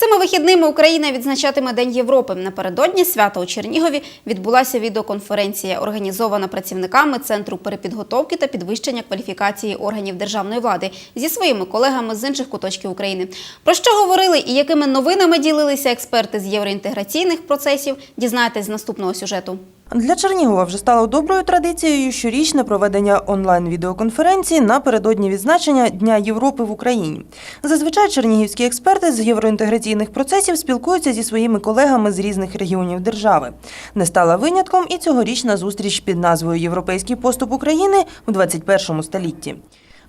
Цими вихідними Україна відзначатиме День Європи. Напередодні свята у Чернігові відбулася відеоконференція, організована працівниками Центру перепідготовки та підвищення кваліфікації органів державної влади зі своїми колегами з інших куточків України. Про що говорили і якими новинами ділилися експерти з євроінтеграційних процесів, дізнаєтесь з наступного сюжету. Для Чернігова вже стало доброю традицією щорічне проведення онлайн-відеоконференції напередодні відзначення Дня Європи в Україні. Зазвичай чернігівські експерти з євроінтеграційних процесів спілкуються зі своїми колегами з різних регіонів держави. Не стала винятком і цьогорічна зустріч під назвою Європейський поступ України у 21 столітті.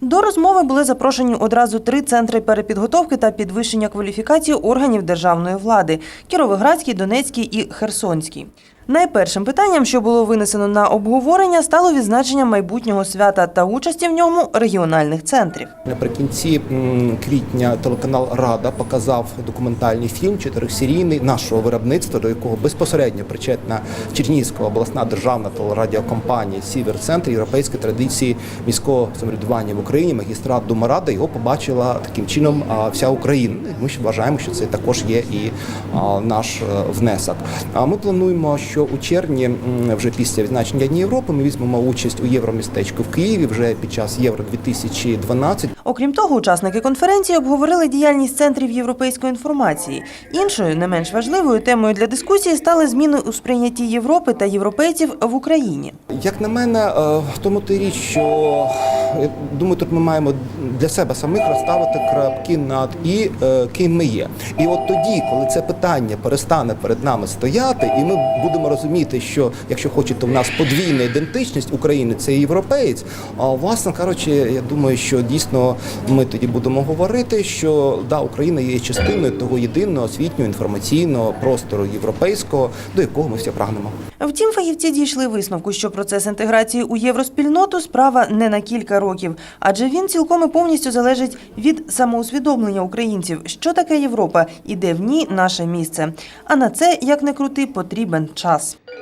До розмови були запрошені одразу три центри перепідготовки та підвищення кваліфікації органів державної влади Кіровоградський, Донецький і Херсонський. Найпершим питанням, що було винесено на обговорення, стало відзначення майбутнього свята та участі в ньому регіональних центрів. Наприкінці квітня телеканал Рада показав документальний фільм чотирьохсерійний нашого виробництва, до якого безпосередньо причетна Чернігівська обласна державна телерадіокомпанія Сівер Центр європейської традиції міського самоврядування в Україні. Магістрат Дума Рада його побачила таким чином вся Україна. Ми вважаємо, що це також є і наш е, внесок. А ми плануємо, що у червні, вже після відзначення Дня Європи, ми візьмемо участь у Євромістечку в Києві вже під час Євро 2012 Окрім того, учасники конференції обговорили діяльність центрів європейської інформації. Іншою, не менш важливою темою для дискусії стали зміни у сприйнятті Європи та європейців в Україні. Як на мене, е, в тому то й річ, що думаю, тут ми маємо для себе самих розставити крапки над і е, ким ми є. І от тоді, коли це питання перестане перед нами стояти, і ми будемо розуміти, що якщо хочете, у нас подвійна ідентичність України це європеєць. А власне кажучи, я думаю, що дійсно ми тоді будемо говорити, що да, Україна є частиною того єдиного освітнього інформаційного простору європейського, до якого ми всі прагнемо. Втім, фахівці дійшли висновку, що процес інтеграції у євроспільноту справа не на кілька років, адже він цілком і повністю залежить від самоусвідомлення українців, що таке Європа і де в ній наше місце. А на це, як не крути, потрібен час.